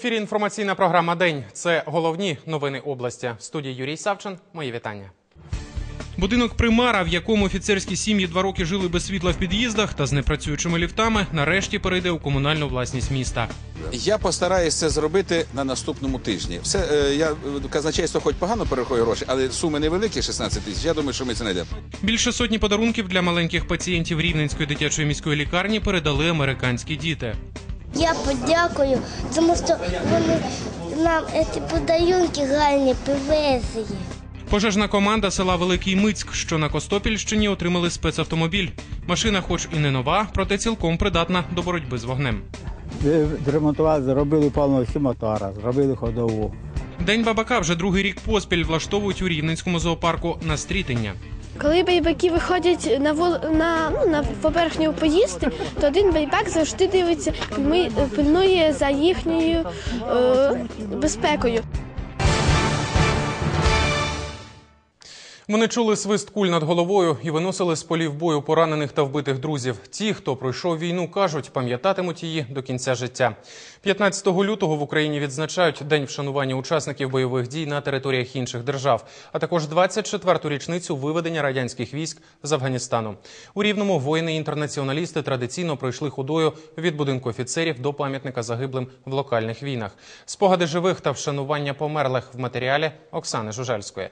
В ефірі інформаційна програма День. Це головні новини області. В студії Юрій Савчин. Мої вітання. Будинок примара, в якому офіцерські сім'ї два роки жили без світла в під'їздах та з непрацюючими ліфтами, нарешті перейде у комунальну власність міста. Я постараюся це зробити на наступному тижні. Все е, я казначейство хоч погано перерахує гроші, але суми невеликі 16 тисяч. Я думаю, що ми це знайдемо. Більше сотні подарунків для маленьких пацієнтів Рівненської дитячої міської лікарні передали американські діти. Я подякую, тому що вони нам ці подарунки гарні привезли. Пожежна команда села Великий Мицьк, що на Костопільщині, отримали спецавтомобіль. Машина, хоч і не нова, проте цілком придатна до боротьби з вогнем. Зремонтували, зробили повністю мотора, зробили ходову. День бабака вже другий рік поспіль влаштовують у Рівненському зоопарку на стрітення. Коли байбаки виходять на вол... на, ну, на поверхню поїсти, то один байбак завжди дивиться, ми пильнує за їхньою е, безпекою. Вони чули свист куль над головою і виносили з полів бою поранених та вбитих друзів. Ті, хто пройшов війну, кажуть, пам'ятатимуть її до кінця життя. 15 лютого в Україні відзначають день вшанування учасників бойових дій на територіях інших держав, а також 24-ту річницю виведення радянських військ з Афганістану. У рівному воїни-інтернаціоналісти традиційно пройшли ходою від будинку офіцерів до пам'ятника загиблим в локальних війнах. Спогади живих та вшанування померлих в матеріалі Оксани Жужельської.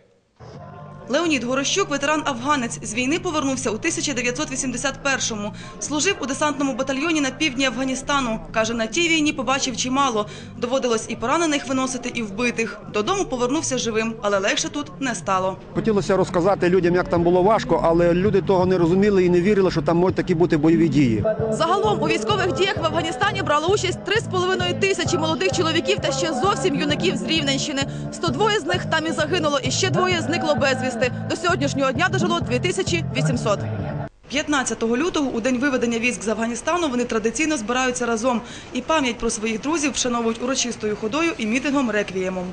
Леонід Горощук, ветеран афганець, з війни повернувся у 1981-му. Служив у десантному батальйоні на півдні Афганістану. Каже, на тій війні побачив чимало. Доводилось і поранених виносити, і вбитих. Додому повернувся живим, але легше тут не стало. Хотілося розказати людям, як там було важко, але люди того не розуміли і не вірили, що там можуть такі бути бойові дії. Загалом у військових діях в Афганістані брали участь 3,5 тисячі молодих чоловіків та ще зовсім юнаків з Рівненщини. 102 з них там і загинуло, і ще двоє зникло безвісти. До сьогоднішнього дня дожило 2800. 15 лютого, у день виведення військ з Афганістану, вони традиційно збираються разом і пам'ять про своїх друзів вшановують урочистою ходою і мітингом реквіємом.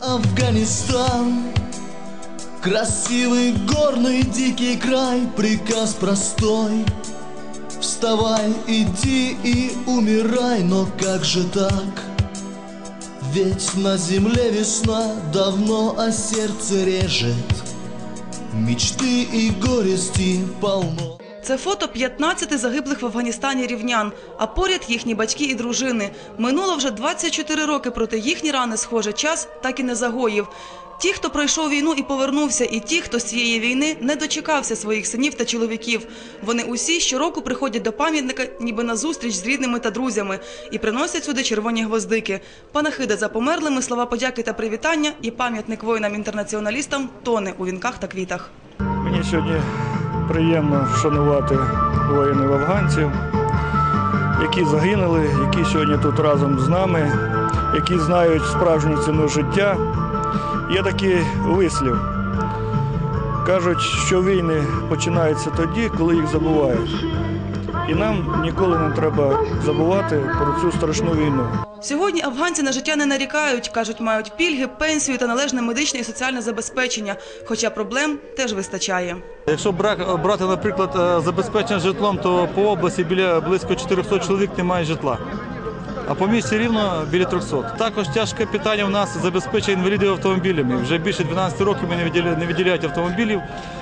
Афганистан Красивый горный дикий край Приказ простой Вставай, иди и умирай Но как же так? Ведь на земле весна Давно, а сердце режет Мечты и горести полно Це фото 15 загиблих в Афганістані рівнян, а поряд їхні батьки і дружини. Минуло вже 24 роки, проте їхні рани, схоже, час так і не загоїв. Ті, хто пройшов війну і повернувся, і ті, хто з цієї війни не дочекався своїх синів та чоловіків. Вони усі щороку приходять до пам'ятника, ніби на зустріч з рідними та друзями, і приносять сюди червоні гвоздики. Панахида за померлими, слова подяки та привітання, і пам'ятник воїнам-інтернаціоналістам тоне у вінках та квітах. Мені сьогодні приємно вшанувати воїнів афганців, які загинули, які сьогодні тут разом з нами, які знають справжню ціну життя. Є такий вислів. Кажуть, що війни починаються тоді, коли їх забувають. І нам ніколи не треба забувати про цю страшну війну. Сьогодні афганці на життя не нарікають. Кажуть, мають пільги, пенсію та належне медичне і соціальне забезпечення. Хоча проблем теж вистачає. Якщо брак- брати, наприклад, е, забезпечення житлом, то по області біля близько 400 чоловік немає житла. А по місті рівно біля 300. Також тяжке питання в нас забезпечення інвалідів автомобілями. Вже більше 12 років ми не виділяють, не виділяють автомобілів.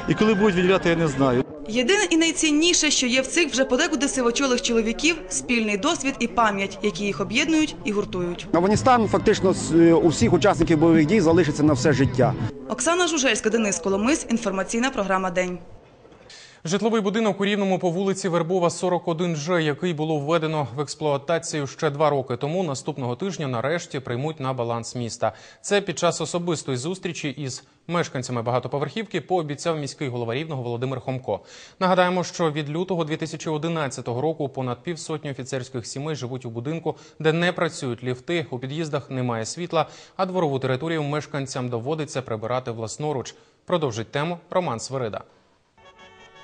І коли будуть виділяти, я не знаю. Єдине і найцінніше, що є в цих вже подекуди сивочолих чоловіків спільний досвід і пам'ять, які їх об'єднують і гуртують. Афганістан фактично з- е, у всіх учасників бойових дій залишиться на все життя. Оксана Жужельська, Денис Коломис. Інформаційна програма День. Житловий будинок у Рівному по вулиці Вербова 41Ж, який було введено в експлуатацію ще два роки тому, наступного тижня нарешті приймуть на баланс міста. Це під час особистої зустрічі із мешканцями багатоповерхівки пообіцяв міський голова Рівного Володимир Хомко. Нагадаємо, що від лютого 2011 року понад півсотні офіцерських сімей живуть у будинку, де не працюють ліфти, у під'їздах немає світла, а дворову територію мешканцям доводиться прибирати власноруч. Продовжить тему Роман Свирида.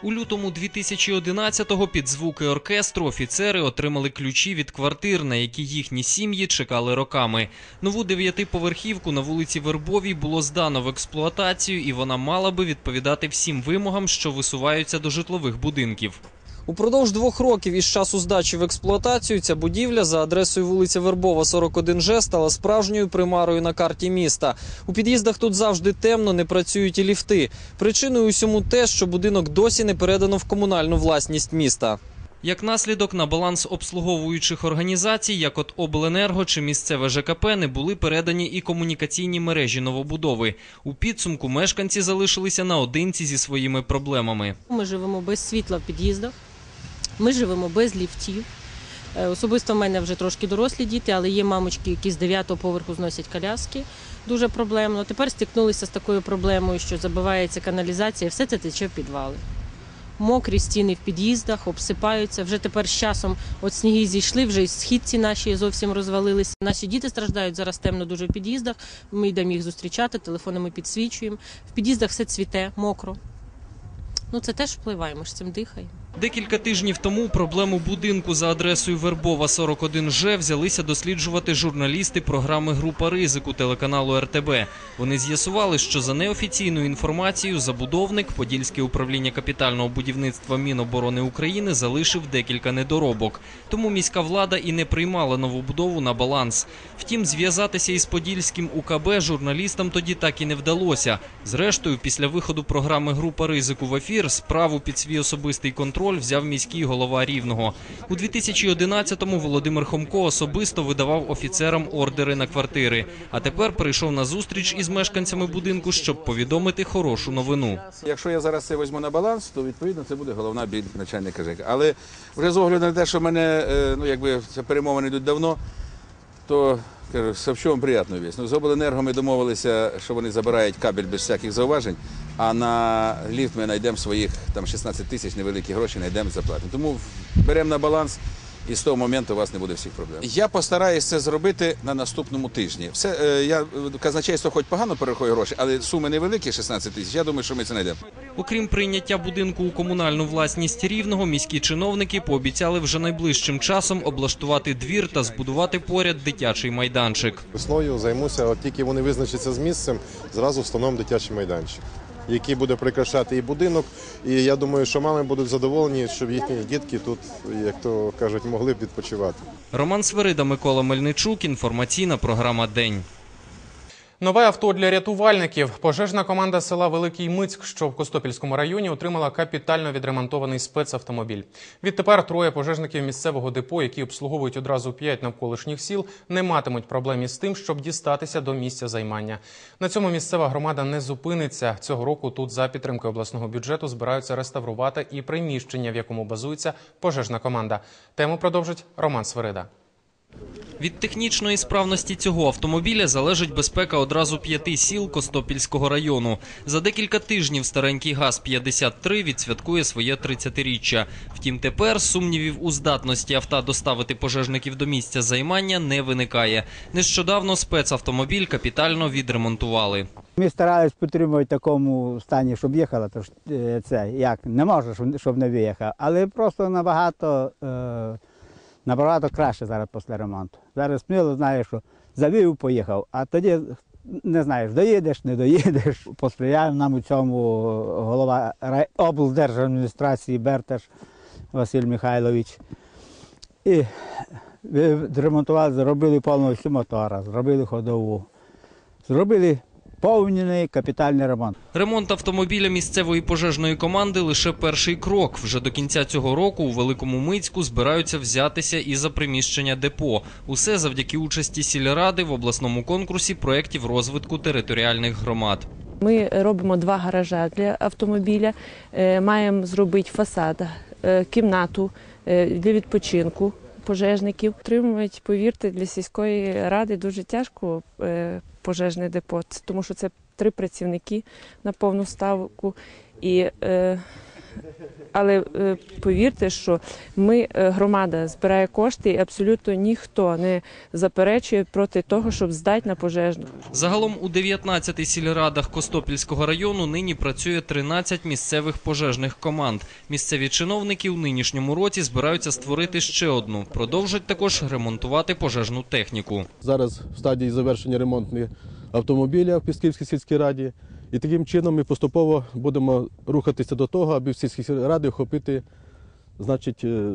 У лютому 2011-го під звуки оркестру офіцери отримали ключі від квартир, на які їхні сім'ї чекали роками. Нову дев'ятиповерхівку на вулиці Вербовій було здано в експлуатацію, і вона мала би відповідати всім вимогам, що висуваються до житлових будинків. Упродовж двох років із часу здачі в експлуатацію ця будівля за адресою вулиця Вербова, 41Ж стала справжньою примарою на карті міста. У під'їздах тут завжди темно, не працюють і ліфти. Причиною усьому те, що будинок досі не передано в комунальну власність міста. Як наслідок на баланс обслуговуючих організацій, як от Обленерго чи місцеве ЖКП, не були передані і комунікаційні мережі новобудови. У підсумку мешканці залишилися наодинці зі своїми проблемами. Ми живемо без світла в під'їздах, ми живемо без ліфтів. Е, Особисто в мене вже трошки дорослі діти, але є мамочки, які з 9-го поверху зносять коляски. Дуже проблемно. Тепер стикнулися з такою проблемою, що забивається каналізація, все це тече в підвали. Мокрі стіни в під'їздах, обсипаються. Вже тепер з часом от сніги зійшли, вже і східці наші зовсім розвалилися. Наші діти страждають зараз темно дуже в під'їздах. Ми йдемо їх зустрічати, телефонами підсвічуємо. В під'їздах все цвіте, мокро. Ну це теж впливає, ми ж цим дихаємо. Декілька тижнів тому проблему будинку за адресою Вербова 41Ж взялися досліджувати журналісти програми Група ризику телеканалу РТБ. Вони з'ясували, що за неофіційною інформацією забудовник Подільське управління капітального будівництва Міноборони України залишив декілька недоробок. Тому міська влада і не приймала новобудову на баланс. Втім, зв'язатися із Подільським УКБ журналістам тоді так і не вдалося. Зрештою, після виходу програми Група ризику в ефір справу під свій особистий контроль взяв міський голова Рівного. У 2011-му Володимир Хомко особисто видавав офіцерам ордери на квартири. А тепер прийшов на зустріч із мешканцями будинку, щоб повідомити хорошу новину. Якщо я зараз це візьму на баланс, то відповідно це буде головна біль начальника ЖЕКа. Але вже з огляду на те, що мене е, ну якби це перемовини йдуть давно, то кажу, Савчовим приємно вість. Ну, з обленерго ми домовилися, що вони забирають кабель без всяких зауважень, а на ліфт ми знайдемо своїх там 16 тисяч невеликі гроші, знайдемо заплатимо. Тому беремо на баланс. І з того моменту у вас не буде всіх проблем. Я постараюся це зробити на наступному тижні. Все е, я казначейство хоч погано перерахує гроші, але суми невеликі 16 тисяч. Я думаю, що ми це знайдемо. Окрім прийняття будинку у комунальну власність рівного, міські чиновники пообіцяли вже найближчим часом облаштувати двір та збудувати поряд дитячий майданчик. Весною займуся, от тільки вони визначаться з місцем, зразу встановимо дитячий майданчик, який буде прикрашати і будинок. І я думаю, що мами будуть задоволені, щоб їхні дітки тут, як то кажуть, могли б відпочивати. Роман Сверида, Микола Мельничук. Інформаційна програма День. Нове авто для рятувальників. Пожежна команда села Великий Мицьк, що в Костопільському районі, отримала капітально відремонтований спецавтомобіль. Відтепер троє пожежників місцевого депо, які обслуговують одразу п'ять навколишніх сіл, не матимуть проблем із тим, щоб дістатися до місця займання. На цьому місцева громада не зупиниться. Цього року тут за підтримки обласного бюджету збираються реставрувати і приміщення, в якому базується пожежна команда. Тему продовжить Роман Сверида. Від технічної справності цього автомобіля залежить безпека одразу п'яти сіл Костопільського району. За декілька тижнів старенький ГАЗ-53 відсвяткує своє 30-річчя. Втім, тепер сумнівів у здатності авто доставити пожежників до місця займання не виникає. Нещодавно спецавтомобіль капітально відремонтували. Ми старались підтримувати в такому стані, щоб їхала, то е, це як не може, щоб- не виїхав. Але просто набагато, е, набагато краще зараз після ремонту. Зараз сміло знаєш, що завів, поїхав, а тоді не знаєш, доїдеш, не доїдеш. Посприяв нам у цьому голова облдержадміністрації Берташ Василь Михайлович. І відремонтували, зробили повністю мотора, зробили ходову, зробили повний капітальний ремонт. Ремонт автомобіля місцевої пожежної команди лише перший крок. Вже до кінця цього року у Великому Мицьку збираються взятися і за приміщення депо. Усе завдяки участі сільради в обласному конкурсі проєктів розвитку територіальних громад. Ми робимо два гаража для автомобіля. Е, Маємо зробити фасад, е, кімнату е, для відпочинку пожежників. Отримують, повірте, для сільської ради дуже тяжко пожежне депо, тому що це три працівники на повну ставку. І, е, але е, повірте, що ми, е, громада, збирає кошти, і абсолютно ніхто не заперечує проти того, щоб здати на пожежну. Загалом у 19 сільрадах Костопільського району нині працює 13 місцевих пожежних команд. Місцеві чиновники у нинішньому році збираються створити ще одну. Продовжать також ремонтувати пожежну техніку. Зараз в стадії завершення ремонтних автомобіля в Пісківській сільській раді. І таким чином ми поступово будемо рухатися до того, аби в сільській раді охопити значить, е,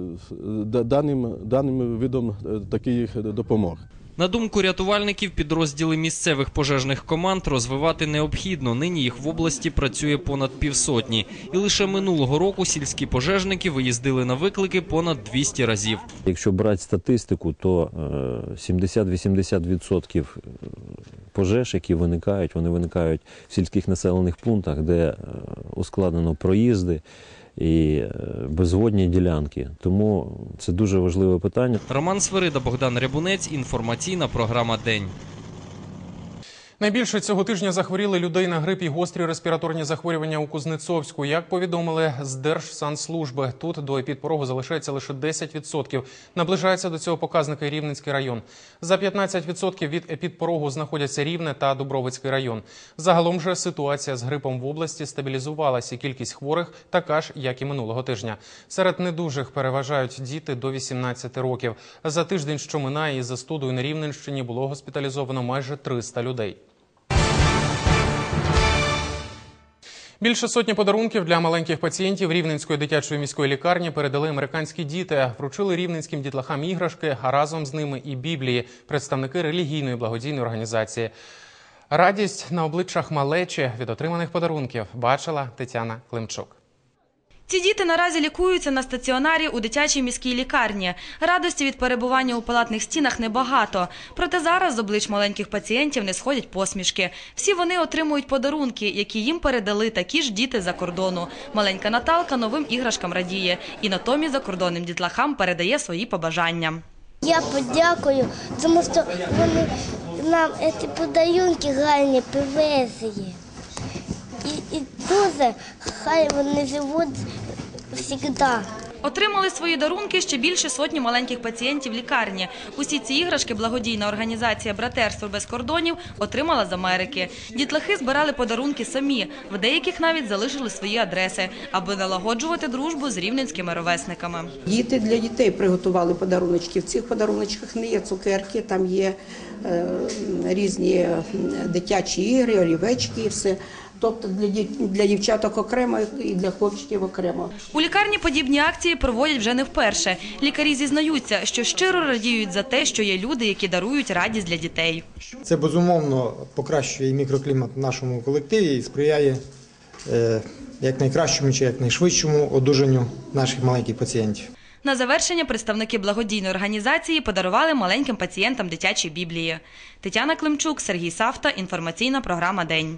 даним, даним видом е, таких допомог. На думку рятувальників, підрозділи місцевих пожежних команд розвивати необхідно. Нині їх в області працює понад півсотні. І лише минулого року сільські пожежники виїздили на виклики понад 200 разів. Якщо брати статистику, то е, 70-80% пожеж, які виникають, вони виникають в сільських населених пунктах, де е, ускладнено проїзди і е, безводні ділянки. Тому це дуже важливе питання. Роман Свирида, Богдан Рябунець. Інформаційна програма День. Найбільше цього тижня захворіли людей на грип і гострі респіраторні захворювання у Кузнецовську. Як повідомили з Держсанслужби, тут до епідпорогу залишається лише 10%. Наближається до цього показника і Рівненський район. За 15% від епідпорогу знаходяться Рівне та Дубровицький район. Загалом же ситуація з грипом в області стабілізувалася. Кількість хворих така ж, як і минулого тижня. Серед недужих переважають діти до 18 років. За тиждень, що минає, із застудою на Рівненщині було госпіталізовано майже 300 людей. Більше сотні подарунків для маленьких пацієнтів Рівненської дитячої міської лікарні передали американські діти. Вручили рівненським дітлахам іграшки, а разом з ними і біблії, представники релігійної благодійної організації. Радість на обличчях малечі від отриманих подарунків бачила Тетяна Климчук. Ці діти наразі лікуються на стаціонарі у дитячій міській лікарні. Радості від перебування у палатних стінах небагато. Проте зараз з облич маленьких пацієнтів не сходять посмішки. Всі вони отримують подарунки, які їм передали такі ж діти за кордону. Маленька Наталка новим іграшкам радіє і натомість закордонним дітлахам передає свої побажання. Я подякую, тому що вони нам ці подарунки гарні привезли. І, і дуже хай вони живуть завжди. Отримали свої дарунки ще більше сотні маленьких пацієнтів лікарні. Усі ці іграшки благодійна організація Братерство без кордонів отримала з Америки. Дітлахи збирали подарунки самі. В деяких навіть залишили свої адреси, аби налагоджувати дружбу з рівненськими ровесниками. Діти для дітей приготували подаруночки. В цих подаруночках не є цукерки, там є е, різні дитячі ігри, олівечки і все. Тобто для, дів- для дівчаток окремо і для хлопчиків окремо. У лікарні подібні акції проводять вже не вперше. Лікарі зізнаються, що щиро радіють за те, що є люди, які дарують радість для дітей. Це безумовно покращує мікроклімат в нашому колективі і сприяє е, якнайкращому чи якнайшвидшому одужанню наших маленьких пацієнтів. На завершення представники благодійної організації подарували маленьким пацієнтам дитячі біблії. Тетяна Климчук, Сергій Савта. Інформаційна програма День.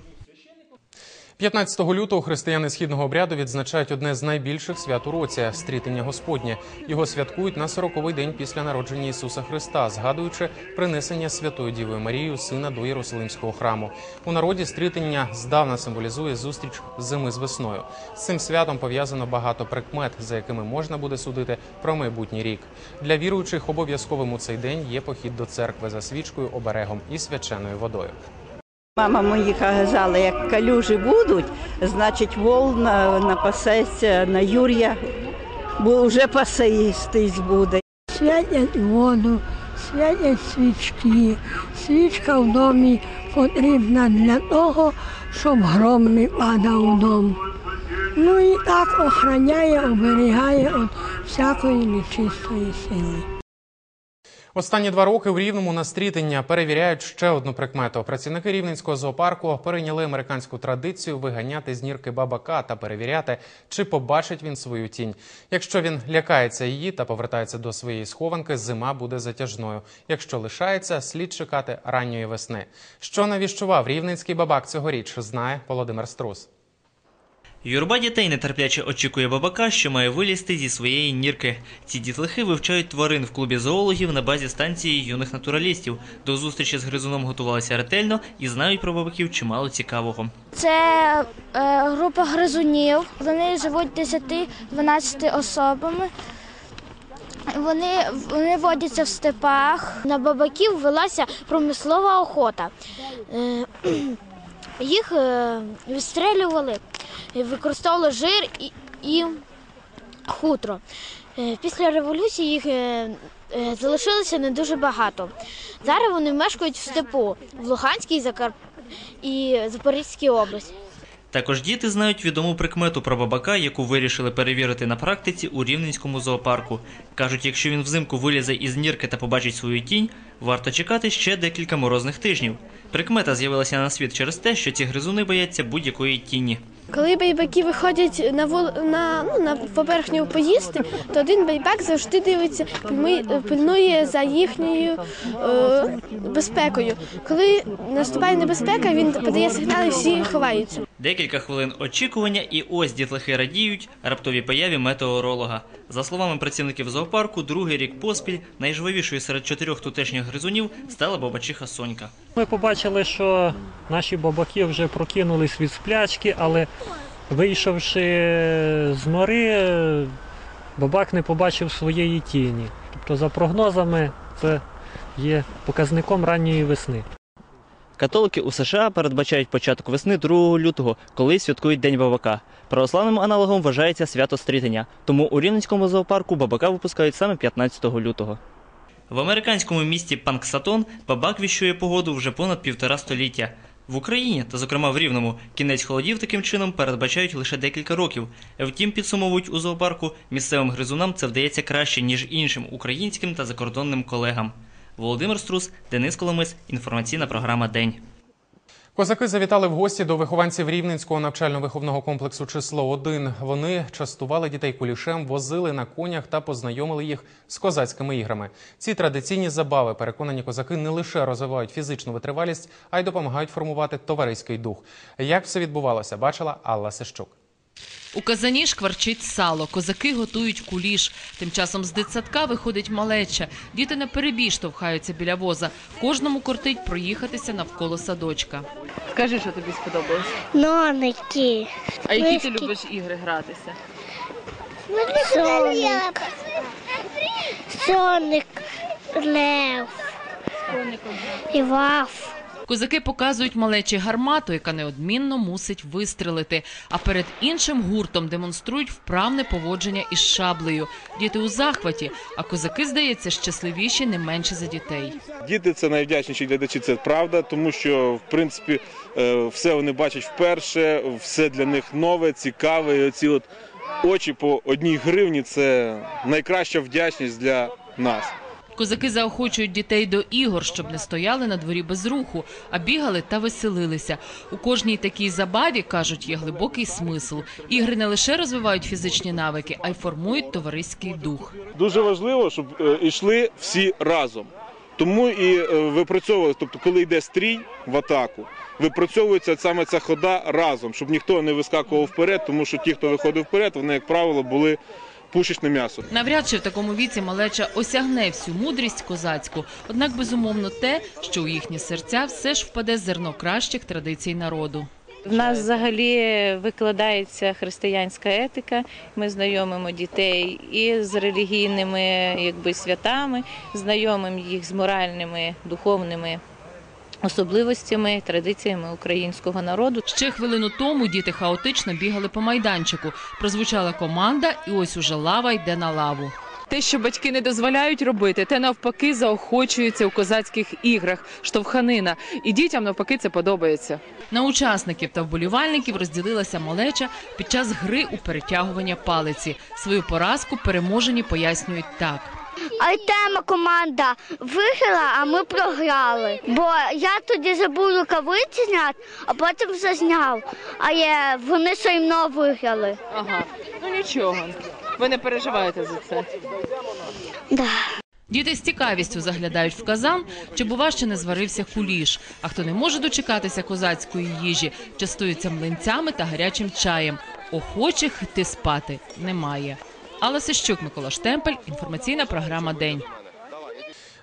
15 лютого християни східного обряду відзначають одне з найбільших свят у році – стрітення Господнє. Його святкують на 40-й день після народження Ісуса Христа, згадуючи принесення Святою Дівою Марією сина до Єрусалимського храму. У народі стрітення здавна символізує зустріч зими з весною. З цим святом пов'язано багато прикмет, за якими можна буде судити про майбутній рік. Для віруючих обов'язковим у цей день є похід до церкви за свічкою, оберегом і свяченою водою. Мама мої казала, як калюжі будуть, значить вол на- напасеться на Юрія, бо вже пасеїстись буде. Святять воду, святять свічки. Свічка в домі потрібна для того, щоб гром не падав у дом. Ну і так охороняє, оберігає від всякої нечистої сили. Останні два роки в Рівному на стрітення перевіряють ще одну прикмету. Працівники рівненського зоопарку перейняли американську традицію виганяти з нірки бабака та перевіряти, чи побачить він свою тінь. Якщо він лякається її та повертається до своєї схованки, зима буде затяжною. Якщо лишається, слід чекати ранньої весни. Що навіщував рівненський бабак цьогоріч, знає Володимир Струс. Юрба дітей нетерпляче очікує бабака, що має вилізти зі своєї нірки. Ці дітлахи вивчають тварин в клубі зоологів на базі станції юних натуралістів. До зустрічі з гризуном готувалися ретельно і знають про бабаків чимало цікавого. Це е, група гризунів. Вони живуть 10-12 особами. Вони, вони водяться в степах. На бабаків велася промислова охота. Е, їх е, відстрелювали, використовували жир і, і хутро. Е, Після революції їх е, залишилося не дуже багато. Зараз вони мешкають в степу в Луганській і Запорізькій області. Також діти знають відому прикмету про бабака, яку вирішили перевірити на практиці у Рівненському зоопарку. Кажуть, якщо він взимку вилізе із нірки та побачить свою тінь, варто чекати ще декілька морозних тижнів. Прикмета з'явилася на світ через те, що ці гризуни бояться будь-якої тіні. Коли бейбаки виходять на вол... на, ну, на поверхню поїсти, то один бейбак завжди дивиться, пильнує за їхньою е, безпекою. Коли наступає небезпека, він подає сигнали, всі ховаються. Декілька хвилин очікування, і ось дітлахи радіють раптовій появі метеоролога. За словами працівників зоопарку, другий рік поспіль найжвавішою серед чотирьох тутешніх гризунів стала бабачиха Сонька. Ми побачили, що наші бабаки вже прокинулись від сплячки, але вийшовши з нори, бабак не побачив своєї тіні. Тобто, за прогнозами, це є показником ранньої весни. Католики у США передбачають початок весни 2 лютого, коли святкують День бабака. Православним аналогом вважається свято Стрітення, тому у Рівненському зоопарку бабака випускають саме 15 лютого. В американському місті Панксатон бабак віщує погоду вже понад півтора століття. В Україні, та зокрема в Рівному, кінець холодів таким чином передбачають лише декілька років. Втім, підсумовують у зоопарку, місцевим гризунам це вдається краще, ніж іншим українським та закордонним колегам. Володимир Струс, Денис Коломис, інформаційна програма День. Козаки завітали в гості до вихованців Рівненського навчально-виховного комплексу число 1 Вони частували дітей кулішем, возили на конях та познайомили їх з козацькими іграми. Ці традиційні забави, переконані козаки, не лише розвивають фізичну витривалість, а й допомагають формувати товариський дух. Як все відбувалося, бачила Алла Сищук. У казані шкварчить сало, козаки готують куліш. Тим часом з дитсадка виходить малеча. Діти на перебій штовхаються біля воза. Кожному кортить проїхатися навколо садочка. Скажи, що тобі сподобалось. Ноники. А які ти любиш ігри гратися? Соник. Соник. Лев. І ваф. Козаки показують малечі гармату, яка неодмінно мусить вистрелити. А перед іншим гуртом демонструють вправне поводження із шаблею. Діти у захваті, а козаки, здається, щасливіші не менше за дітей. Діти це найвдячніші глядачі, це правда, тому що в принципі е, все вони бачать вперше, все для них нове, цікаве. І оці от очі по одній гривні це найкраща вдячність для нас. Козаки заохочують дітей до ігор, щоб не стояли на дворі без руху, а бігали та веселилися. У кожній такій забаві кажуть, є глибокий смисл. Ігри не лише розвивають фізичні навики, а й формують товариський дух. Дуже важливо, щоб е, йшли всі разом. Тому і е, випрацьовували, тобто, коли йде стрій в атаку, випрацьовується саме ця хода разом, щоб ніхто не вискакував вперед, тому що ті, хто виходив вперед, вони, як правило, були пушечне м'ясо. Навряд чи в такому віці малеча осягне всю мудрість козацьку. Однак, безумовно, те, що у їхні серця все ж впаде зерно кращих традицій народу. В нас взагалі викладається християнська етика. Ми знайомимо дітей і з релігійними якби, святами, знайомимо їх з моральними, духовними особливостями, традиціями українського народу. Ще хвилину тому діти хаотично бігали по майданчику. Прозвучала команда, і ось уже лава йде на лаву. Те, що батьки не дозволяють робити, те навпаки заохочується у козацьких іграх, штовханина. І дітям навпаки це подобається. На учасників та вболівальників розділилася малеча під час гри у перетягування палиці. Свою поразку переможені пояснюють так. Артема команда виграла, а ми програли. Бо я тоді забув рукавиці зняти, а потім все зняв. А є, вони все одно виграли. Ага, ну нічого. Ви не переживаєте за це. Да. Діти з цікавістю заглядають в казан, чи бува ще не зварився куліш. А хто не може дочекатися козацької їжі, частуються млинцями та гарячим чаєм. Охочих йти спати немає. Алла Сищук, Микола Штемпель, інформаційна програма День.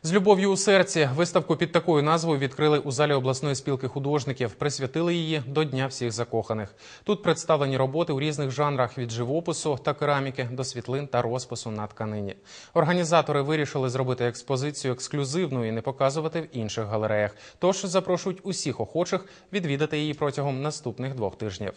З любов'ю у серці виставку під такою назвою відкрили у залі обласної спілки художників. Присвятили її до Дня всіх закоханих. Тут представлені роботи у різних жанрах від живопису та кераміки до світлин та розпису на тканині. Організатори вирішили зробити експозицію ексклюзивною і не показувати в інших галереях. Тож запрошують усіх охочих відвідати її протягом наступних двох тижнів.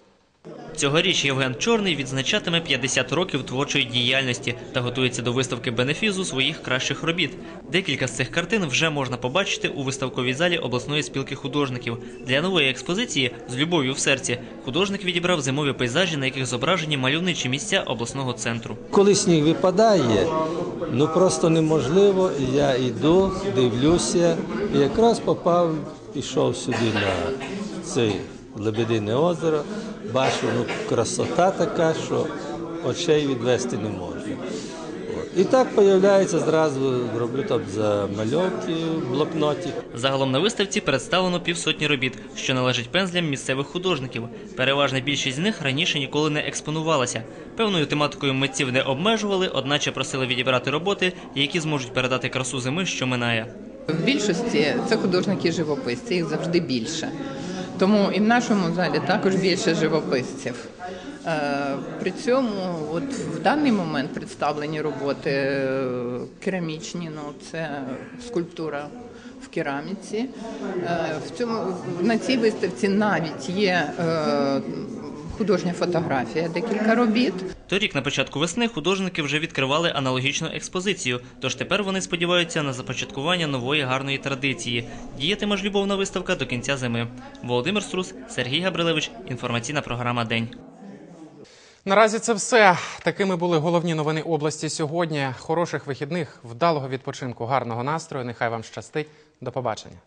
Цьогоріч Євген Чорний відзначатиме 50 років творчої діяльності та готується до виставки бенефізу своїх кращих робіт. Декілька з цих картин вже можна побачити у виставковій залі обласної спілки художників. Для нової експозиції з любов'ю в серці художник відібрав зимові пейзажі, на яких зображені мальовничі місця обласного центру. Коли сніг випадає, ну просто неможливо. Я йду, дивлюся, і якраз попав, пішов сюди на це Лебедине озеро, бачу, ну красота така, що очей відвести не можна. І так з'являється зразу, роблю там замальовки в блокноті. Загалом на виставці представлено півсотні робіт, що належать пензлям місцевих художників. Переважна більшість з них раніше ніколи не експонувалася. Певною тематикою митців не обмежували, одначе просили відібрати роботи, які зможуть передати красу зими, що минає. В більшості це художники-живописці, їх завжди більше. Тому і в нашому залі також більше живописців. Е, При цьому, от в даний момент представлені роботи е, керамічні, ну це скульптура в кераміці. Е, В цьому на цій виставці навіть є художня фотографія, декілька робіт. Торік на початку весни художники вже відкривали аналогічну експозицію, тож тепер вони сподіваються на започаткування нової гарної традиції. Діятиме ж любовна виставка до кінця зими. Володимир Струс, Сергій Габрилевич. Інформаційна програма День. Наразі це все. Такими були головні новини області сьогодні. Хороших вихідних, вдалого відпочинку, гарного настрою. Нехай вам щастить. До побачення.